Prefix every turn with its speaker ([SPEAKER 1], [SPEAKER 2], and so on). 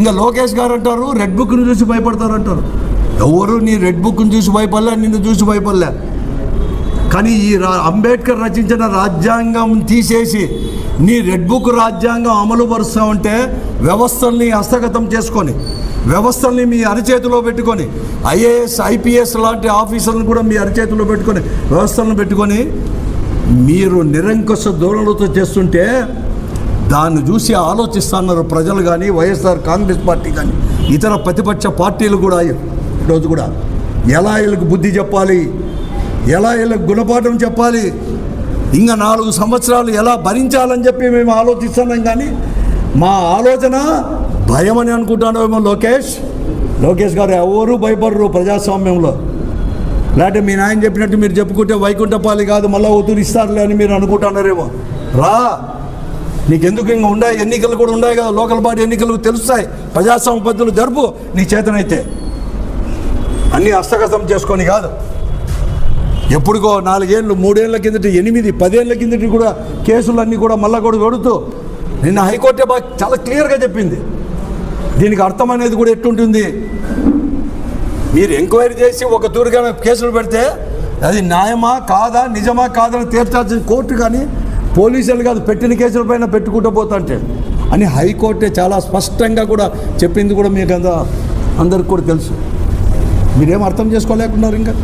[SPEAKER 1] ఇంకా లోకేష్ గారు అంటారు రెడ్ బుక్ని చూసి భయపడతారు అంటారు. ఎవరు నీ రెడ్ బుక్ని చూసి భయపడలే నిన్ను చూసి భయపడలే. కానీ ఈ రా అంబేద్కర్ రచించిన రాజ్యాంగం తీసేసి నీ రెడ్ బుక్ రాజ్యాంగం అమలు పరుస్తామంటే వ్యవస్థల్ని హస్తగతం చేసుకొని వ్యవస్థల్ని మీ అరిచేతిలో పెట్టుకొని ఐఏఎస్ ఐపీఎస్ లాంటి ఆఫీసర్లను కూడా మీ అరిచేతిలో పెట్టుకొని వ్యవస్థలను పెట్టుకొని మీరు నిరంకుశ ధోరణులతో చేస్తుంటే దాన్ని చూసి ఆలోచిస్తున్నారు ప్రజలు కానీ వైఎస్ఆర్ కాంగ్రెస్ పార్టీ కానీ ఇతర ప్రతిపక్ష పార్టీలు కూడా ఈరోజు కూడా. ఎలా వీళ్ళకి బుద్ధి చెప్పాలి? ఎలా వీళ్ళకి గుణపాఠం చెప్పాలి? ఇంకా నాలుగు సంవత్సరాలు ఎలా భరించాలని చెప్పి మేము ఆలోచిస్తున్నాం కానీ మా ఆలోచన భయం అని అనుకుంటానేమో లోకేష్. లోకేష్ గారు ఎవరు భయపడరు ప్రజాస్వామ్యంలో. లేకపోతే మీ నాయన చెప్పినట్టు మీరు చెప్పుకుంటే వైకుంఠపాలి కాదు మళ్ళీ ఒత్తులు ఇస్తారులే అని మీరు అనుకుంటున్నారేమో. రా! నీకెందుకు ఇంకా ఉన్నాయి ఎన్నికలు కూడా ఉన్నాయి కదా. లోకల్ బాడీ ఎన్నికలు తెలుస్తాయి. ప్రజాస్వామ్య పద్ధతులు జరుపు. నీ చేతనైతే. అన్నీ హస్తగతం చేసుకొని కాదు. ఎప్పుడుకో నాలుగేళ్ళు మూడేళ్ళ కిందటి ఎనిమిది పదేళ్ళ కిందటి కూడా కేసులన్నీ కూడా మళ్ళా కూడా పెడుతూ నిన్న హైకోర్టు బాగా చాలా క్లియర్గా చెప్పింది. దీనికి అర్థం అనేది కూడా ఎట్టుంటుంది? మీరు ఎంక్వైరీ చేసి ఒక తూరుగా కేసులు పెడితే అది న్యాయమా కాదా నిజమా కాదని తీర్చాల్సిన కోర్టు కానీ పోలీసులు కాదు పెట్టిన కేసుల పైన పెట్టుకుంటూ పోతుంటే అని హైకోర్టే చాలా స్పష్టంగా కూడా చెప్పింది కూడా మీకు అంత అందరికి కూడా తెలుసు. మీరేం అర్థం చేసుకోలేకున్నారు ఇంకా?